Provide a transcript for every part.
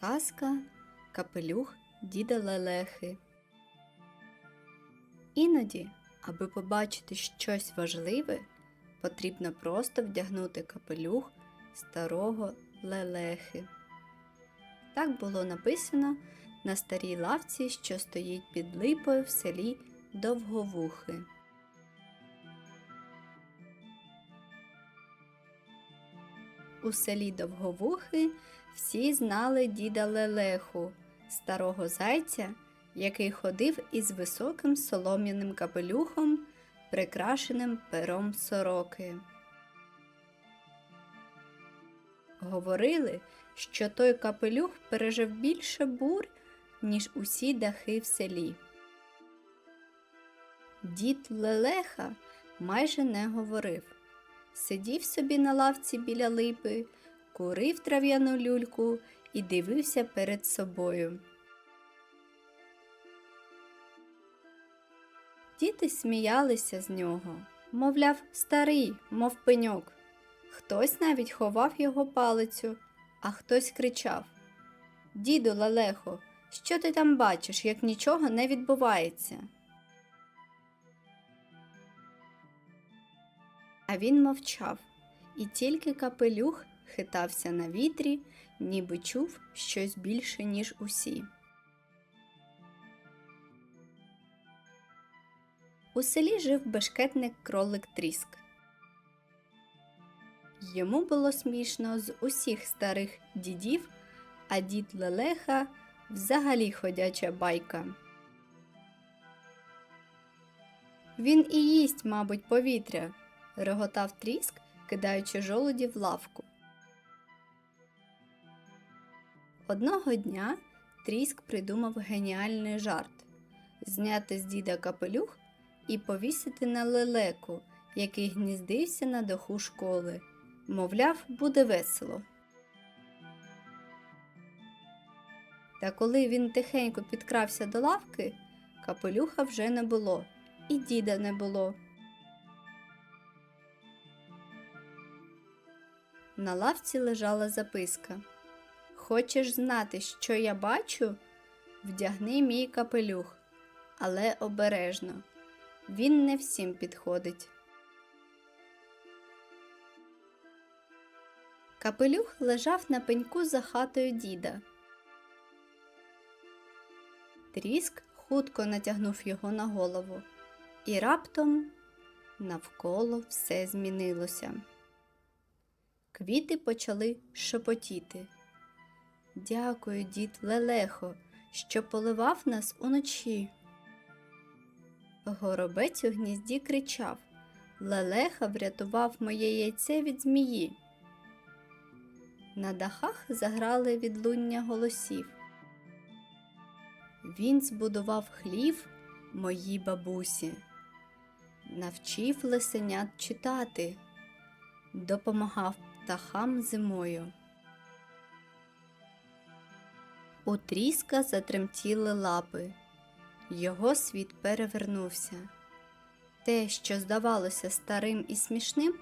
Казка Капелюх діда Лелехи. Іноді, аби побачити щось важливе, потрібно просто вдягнути капелюх старого лелехи. Так було написано на старій лавці, що стоїть під липою в селі Довговухи. У селі Довговухи всі знали діда Лелеху, старого зайця, який ходив із високим солом'яним капелюхом, прикрашеним пером сороки. Говорили, що той капелюх пережив більше бур, ніж усі дахи в селі. Дід Лелеха майже не говорив. Сидів собі на лавці біля липи, курив трав'яну люльку і дивився перед собою. Діти сміялися з нього, мовляв, старий, мов пеньок. Хтось навіть ховав його палицю, а хтось кричав Діду Лелехо, що ти там бачиш, як нічого не відбувається? А він мовчав, і тільки капелюх хитався на вітрі, ніби чув щось більше, ніж усі. У селі жив бешкетник кролик Тріск. Йому було смішно з усіх старих дідів, а дід Лелеха взагалі ходяча байка. Він і їсть, мабуть, повітря, реготав тріск, кидаючи жолуді в лавку. Одного дня тріск придумав геніальний жарт зняти з діда капелюх і повісити на лелеку, який гніздився на даху школи. Мовляв, буде весело. Та коли він тихенько підкрався до лавки, капелюха вже не було, і діда не було. На лавці лежала записка. Хочеш знати, що я бачу? Вдягни мій капелюх, але обережно. Він не всім підходить. Капелюх лежав на пеньку за хатою діда. Тріск хутко натягнув його на голову, і раптом навколо все змінилося. Квіти почали шепотіти. Дякую, дід Лелехо, що поливав нас уночі. Горобець у гнізді кричав Лелеха врятував моє яйце від змії. На дахах заграли відлуння голосів. Він збудував хлів моїй бабусі, навчив лисенят читати, допомагав птахам зимою. У затремтіли лапи. Його світ перевернувся. Те, що здавалося старим і смішним,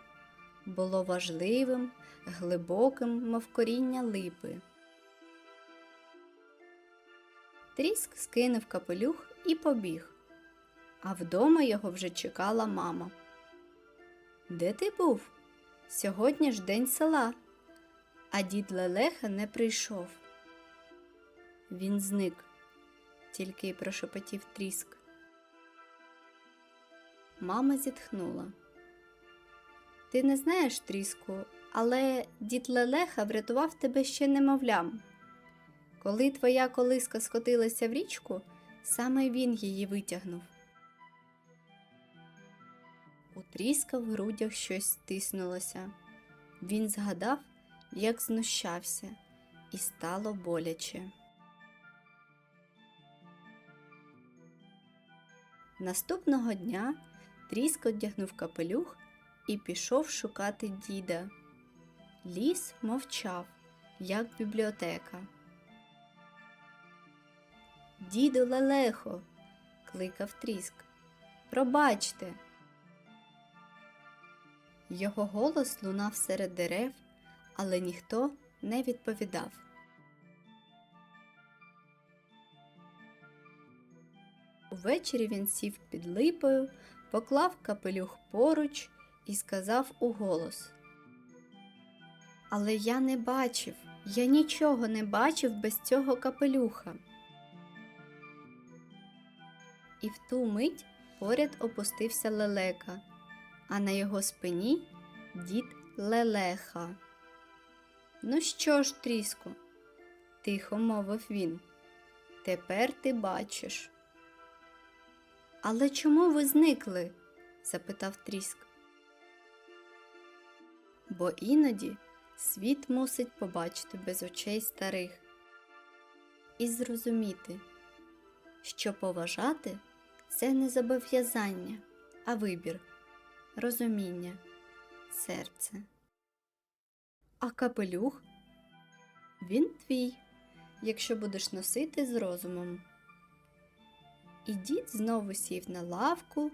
було важливим, глибоким, мов коріння липи. Тріск скинув капелюх і побіг, а вдома його вже чекала мама. Де ти був? Сьогодні ж день села, а дід Лелеха не прийшов. Він зник, тільки прошепотів тріск. Мама зітхнула. Ти не знаєш тріску, але дід Лелеха врятував тебе ще немовлям. Коли твоя колиска скотилася в річку, саме він її витягнув. У тріска в грудях щось стиснулося. Він згадав, як знущався, і стало боляче. Наступного дня тріск одягнув капелюх і пішов шукати діда. Ліс мовчав, як бібліотека. Діду Лелехо, кликав тріск. Пробачте. Його голос лунав серед дерев, але ніхто не відповідав. Увечері він сів під липою, поклав капелюх поруч і сказав уголос. Але я не бачив, я нічого не бачив без цього капелюха. І в ту мить поряд опустився лелека, а на його спині дід Лелеха. Ну що ж, тріску, тихо мовив він. Тепер ти бачиш. Але чому ви зникли? запитав тріск. Бо іноді світ мусить побачити без очей старих і зрозуміти, що поважати це не зобов'язання, а вибір, розуміння, серце. А капелюх? Він твій, якщо будеш носити з розумом. І дід знову сів на лавку,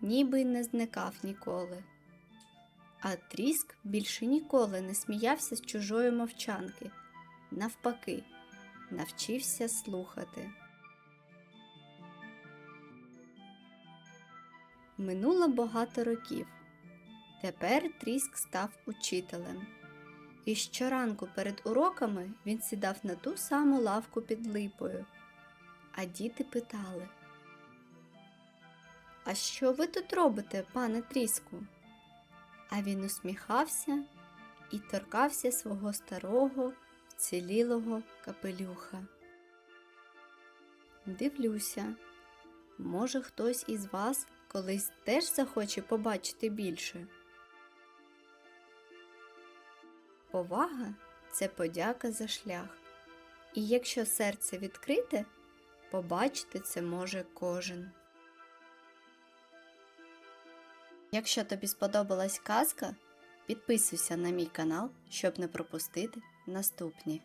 ніби не зникав ніколи. А тріск більше ніколи не сміявся з чужої мовчанки. Навпаки, навчився слухати. Минуло багато років. Тепер тріск став учителем. І щоранку перед уроками він сідав на ту саму лавку під липою. А діти питали: А що ви тут робите, пане тріску? А він усміхався і торкався свого старого, вцілілого капелюха. Дивлюся, може, хтось із вас колись теж захоче побачити більше. Повага це подяка за шлях. І якщо серце відкрите, побачити це може кожен. Якщо тобі сподобалась казка, підписуйся на мій канал, щоб не пропустити наступні.